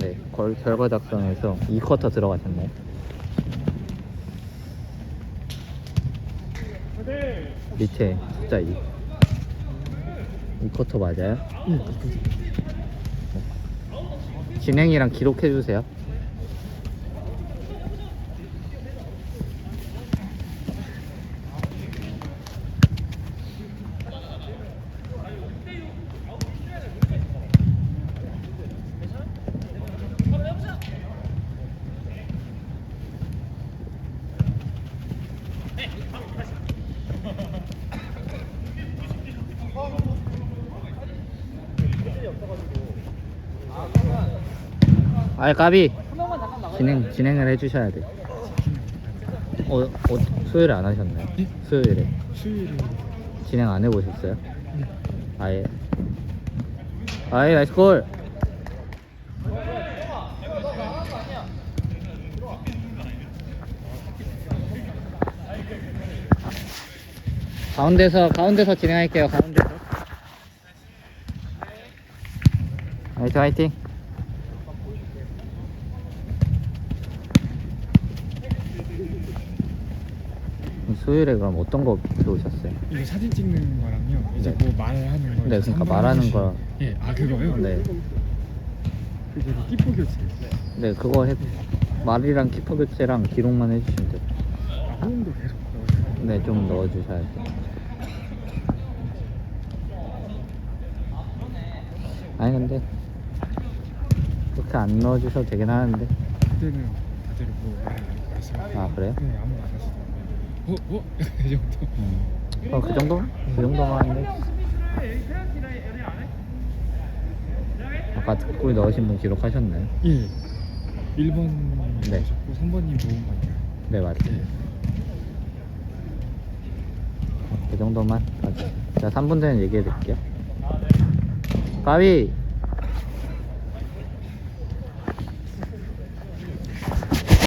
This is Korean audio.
네, 걸, 결과 작성에서 2쿼터 들어가셨나요? 밑에 숫자 2. 2쿼터 맞아요? 예, 진행이랑 기록해 주세요. 아이 까비 진행 진행을 해주셔야 돼. 어, 어 수요일에 안 하셨나요? 예? 수요일에 수요일에 진행 안 해보셨어요? 네. 아예. 아예 나이스 골. 가운데서 가운데서 진행할게요. 가운데서. 화이팅 화이팅. 수요일에 그럼 어떤 거 배우셨어요? 이거 사진 찍는 거랑요. 이제 네. 뭐 말하는 거. 네, 그러니까 말하는 거. 예, 아 그거요? 네. 그게 끼포 교체. 네, 그거 해 말이랑 키퍼 교체랑 기록만 해주시면 돼요. 아, 호응도 계속. 네, 좀 넣어주셔야 돼요. 아니 근데 그렇게 안 넣어주셔도 되긴 하는데. 그때는 다들 뭐 말했어요. 아 그래요? 네, 아무 말안 하시더라고요. 어, 어, 이 정도. 음. 어, 그 정도? 그 정도만 하는데. 아까 득골 넣으신 분 기록하셨나요? 예. 1번 네. 넣으셨고 3번님 모은 거니까. 네, 맞죠. 예. 그 정도만. 자, 3분 전에 얘기해 드릴게요. 까비!